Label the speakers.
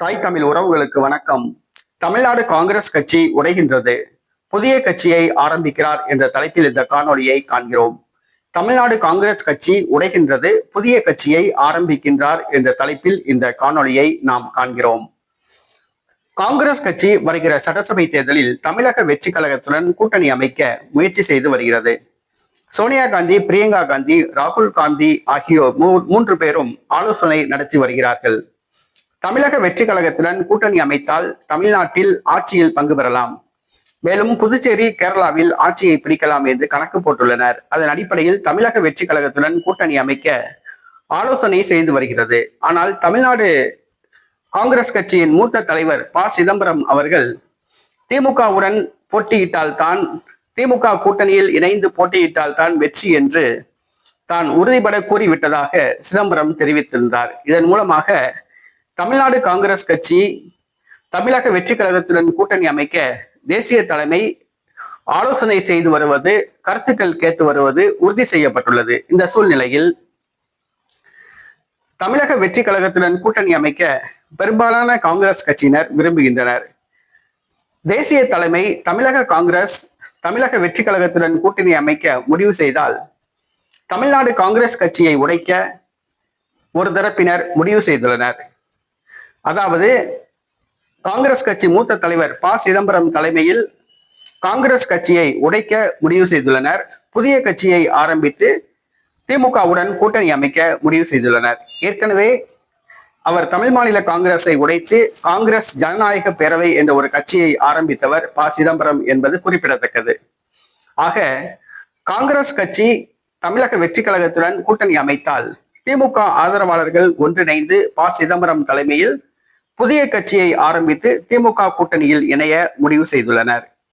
Speaker 1: தாய் தமிழ் உறவுகளுக்கு வணக்கம். தமிழ்நாடு காங்கிரஸ் கட்சி உடைகின்றது. புதிய கட்சியை ஆரம்பிக்கிறார் என்ற தலைப்பில் இந்த காணொளியை காண்கிறோம். தமிழ்நாடு காங்கிரஸ் கட்சி உடைகின்றது புதிய கட்சியை ஆரம்பிக்கின்றார் என்ற தலைப்பில் இந்த காணொளியை நாம் காண்கிறோம். காங்கிரஸ் கட்சி வருகிற சட்டசபை தேர்தலில் தமிழக வெற்றி கழகத்துடன் கூட்டணி அமைக்க முயற்சி செய்து வருகிறது. சோனியா காந்தி பிரியங்கா காந்தி ராகுல் காந்தி ஆகியோர் மூ- மூன்று பேரும் ஆலோசனை நடத்தி வருகிறார்கள். தமிழக வெற்றி கழகத்துடன் கூட்டணி அமைத்தால் தமிழ்நாட்டில் ஆட்சியில் பங்கு பெறலாம். மேலும் புதுச்சேரி கேரளாவில் ஆட்சியை பிடிக்கலாம் என்று கணக்கு போட்டுள்ளனர். அதன் அடிப்படையில் தமிழக வெற்றி கழகத்துடன் கூட்டணி அமைக்க ஆலோசனை செய்து வருகிறது. ஆனால் தமிழ்நாடு காங்கிரஸ் கட்சியின் மூத்த தலைவர் ப. சிதம்பரம் அவர்கள் திமுகவுடன் போட்டியிட்டால் தான் திமுக கூட்டணியில் இணைந்து போட்டியிட்டால் தான் வெற்றி என்று தான் உறுதிபட கூறிவிட்டதாக சிதம்பரம் தெரிவித்திருந்தார். இதன் மூலமாக தமிழ்நாடு காங்கிரஸ் கட்சி தமிழக வெற்றி கழகத்துடன் கூட்டணி அமைக்க தேசிய தலைமை ஆலோசனை செய்து வருவது கருத்துக்கள் கேட்டு வருவது உறுதி செய்யப்பட்டுள்ளது. இந்த சூழ்நிலையில் தமிழக வெற்றி கழகத்துடன் கூட்டணி அமைக்க பெரும்பாலான காங்கிரஸ் கட்சியினர் விரும்புகின்றனர். தேசிய தலைமை தமிழக காங்கிரஸ் தமிழக வெற்றி கழகத்துடன் கூட்டணி அமைக்க முடிவு செய்தால் தமிழ்நாடு காங்கிரஸ் கட்சியை உடைக்க ஒரு தரப்பினர் முடிவு செய்துள்ளனர். அதாவது காங்கிரஸ் கட்சி மூத்த தலைவர் ப. சிதம்பரம் தலைமையில் காங்கிரஸ் கட்சியை உடைக்க முடிவு செய்துள்ளனர். புதிய கட்சியை ஆரம்பித்து திமுகவுடன் கூட்டணி அமைக்க முடிவு செய்துள்ளனர். ஏற்கனவே அவர் தமிழ் மாநில காங்கிரஸை உடைத்து காங்கிரஸ் ஜனநாயக பேரவை என்ற ஒரு கட்சியை ஆரம்பித்தவர் ப. சிதம்பரம் என்பது குறிப்பிடத்தக்கது. ஆக காங்கிரஸ் கட்சி தமிழக வெற்றி கழகத்துடன் கூட்டணி அமைத்தால் திமுக ஆதரவாளர்கள் ஒன்றிணைந்து ப. சிதம்பரம் தலைமையில் புதிய கட்சியை ஆரம்பித்து திமுக கூட்டணியில் இணைய முடிவு செய்துள்ளனர்.